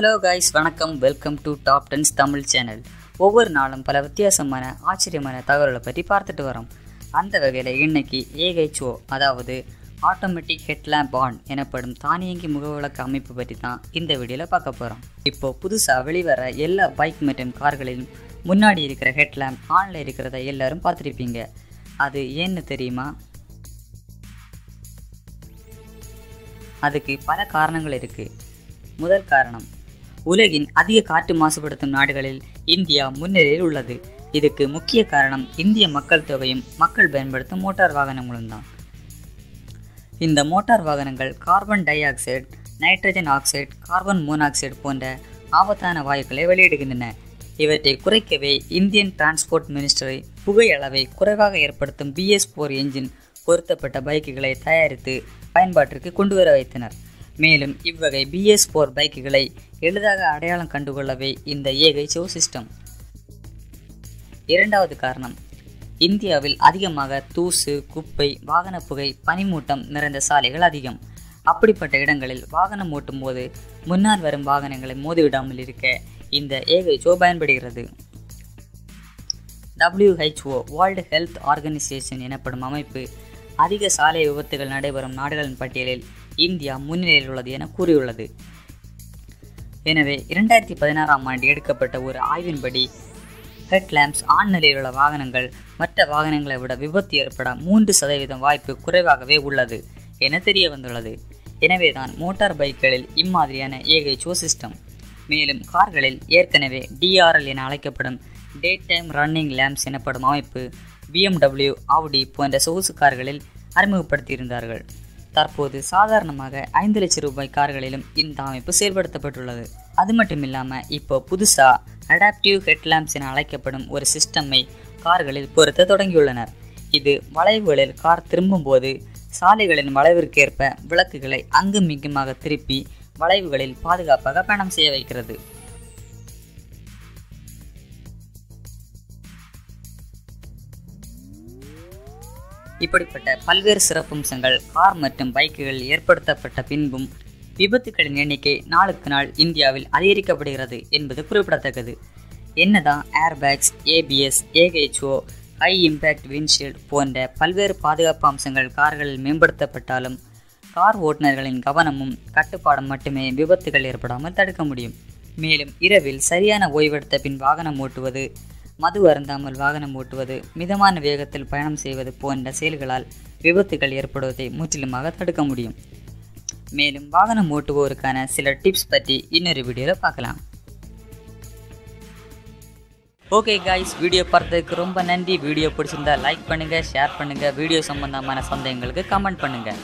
Hello guys வணக்கம். Welcome to top tens Tamil channel ஒவ்வொரு நாளும் பல வித்தியாசமான ஆச்சரியமான தகவல்களை பற்றி பார்த்துட்டு வரோம். அந்த வகையில் இன்னைக்கு ஏஹெச்ஓ அதாவது ஆட்டோமேட்டிக் ஹெட்லேம்ப் ஆன் எனப்படும் தானியங்கி முகவிளக்கு அமைப்பு பற்றி தான் இந்த வீடியோவில் பார்க்க போகிறோம் இப்போ புதுசாக வெளிவர எல்லா பைக் மற்றும் கார்களிலும் முன்னாடி இருக்கிற ஹெட்லேம்ப் ஆனில் இருக்கிறத எல்லாரும் பார்த்துருப்பீங்க. அது ஏன்னு தெரியுமா? அதுக்கு பல காரணங்கள் இருக்குது முதல் காரணம் உலகின் அதிக காற்று மாசுபடுத்தும் நாடுகளில் இந்தியா முன்னிலையில் உள்ளது. இதுக்கு முக்கிய காரணம் இந்திய மக்கள் தொகையும் மக்கள் பயன்படுத்தும் மோட்டார் வாகனங்களும் தான். இந்த மோட்டார் வாகனங்கள் carbon dioxide nitrogen oxide carbon monoxide போன்ற ஆபத்தான வாயுக்களை வெளியிடுகின்றன. இவற்றை குறைக்கவே இந்தியன் டிரான்ஸ்போர்ட் மினிஸ்டரை புகை அளவை குறைவாக ஏற்படுத்தும் பிஎஸ் போர் என்ஜின் பொருத்தப்பட்ட பைக்குகளை தயாரித்து பயன்பாட்டிற்கு கொண்டு வர வைத்தனர். மேலும் இவ்வகை பிஎஸ் போர் பைக்குகளை எளிதாக அடையாளம் கண்டுகொள்ளவே இந்த ஏகை சோ சிஸ்டம் இரண்டாவது காரணம் இந்தியாவில் அதிகமாக தூசு குப்பை வாகன புகை பனிமூட்டம் நிறைந்த சாலைகள் அதிகம். அப்படிப்பட்ட இடங்களில் வாகனம் ஓட்டும் போது முன்னால் வரும் வாகனங்களை மோதிவிடாமல் இருக்க இந்த ஏகைச்சோ பயன்படுகிறது. டபிள்யூஹெச்ஓ வேர்ல்டு ஹெல்த் ஆர்கனைசேஷன் எனப்படும் அமைப்பு அதிக சாலை விபத்துகள் நடைபெறும் நாடுகளின் பட்டியலில் இந்தியா முன்னிலையில் உள்ளது என கூறியுள்ளது. எனவே இரண்டாயிரத்தி பதினாறாம் ஆண்டு எடுக்கப்பட்ட ஒரு ஆய்வின்படி ஹெட்லாம்ப்ஸ் ஆண் நிலையில் உள்ள வாகனங்கள் மற்ற வாகனங்களை விட விபத்து ஏற்பட மூன்று சதவீதம் வாய்ப்பு குறைவாகவே உள்ளது என தெரிய வந்துள்ளது எனவேதான் மோட்டார் பைக்குகளில் இம்மாதிரியான ஏகைச்சோ சிஸ்டம் மேலும் கார்களில் ஏற்கனவே டிஆர்எல் என அழைக்கப்படும் டே டைம் ரன்னிங் லேம்ப்ஸ் எனப்படும் அமைப்பு பிஎம்டபிள்யூ ஆவுடி போன்ற சொகுசு கார்களில் அறிமுகப்படுத்தியிருந்தார்கள். தற்போது சாதாரணமாக ஐந்து லட்சம் ரூபாய் கார்களிலும் இந்த அமைப்பு செயல்படுத்தப்பட்டுள்ளது. அது மட்டும் இல்லாமல் இப்போ புதுசாக அடாப்டிவ் ஹெட்லாம்ப்ஸ் என அழைக்கப்படும் ஒரு சிஸ்டமை கார்களில் பொருத்த தொடங்கியுள்ளனர். இது வளைவுகளில் கார் திரும்பும்போது சாலைகளின் வளைவிற்கேற்ப விளக்குகளை அங்கும் இங்குமாக திருப்பி வளைவுகளில் பாதுகாப்பாக பயணம் செய்ய வைக்கிறது. இப்படிப்பட்ட பல்வேறு சிறப்பம்சங்கள் கார் மற்றும் பைக்குகளில் ஏற்படுத்தப்பட்ட பின்பும் விபத்துகளின் எண்ணிக்கை நாளுக்கு நாள் இந்தியாவில் அதிகரிக்கப்படுகிறது என்பது குறிப்பிடத்தக்கது. என்னதான் airbags ABS AHO high impact windshield போன்ற பல்வேறு பாதுகாப்பு அம்சங்கள் கார்களில் மேம்படுத்தப்பட்டாலும் கார் ஓட்டுநர்களின் கவனமும் கட்டுப்பாடும் மட்டுமே விபத்துகள் ஏற்படாமல் தடுக்க முடியும். மேலும் இரவில் சரியான ஓய்வெடுத்த பின் வாகனம் ஓட்டுவது மது அருந்தாமல் வாகனம் ஓட்டுவது மிதமான வேகத்தில் பயணம் செய்வது போன்ற செயல்களால் விபத்துகள் ஏற்படுவதை முற்றிலுமாக தடுக்க முடியும். மேலும் வாகனம் ஓட்டுவோருக்கான சில டிப்ஸ் பற்றி இன்னொரு வீடியோவில் பார்க்கலாம். ஓகே காய்ஸ் வீடியோ பார்த்ததுக்கு ரொம்ப நன்றி. வீடியோ பிடிச்சிருந்தா லைக் பண்ணுங்கள் ஷேர் பண்ணுங்கள் வீடியோ சம்பந்தமான சந்தேகங்களுக்கு கமெண்ட் பண்ணுங்கள்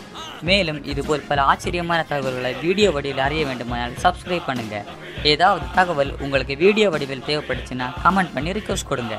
மேலும் இதுபோல் பல ஆச்சரியமான தகவல்களை வீடியோ வடிவில் அறிய வேண்டுமானால் சப்ஸ்கிரைப் பண்ணுங்கள் ஏதாவது தகவல் உங்களுக்கு வீடியோ வடிவில் தேவைப்படுச்சுன்னா கமெண்ட் பண்ணி ரிக்வஸ்ட் கொடுங்க.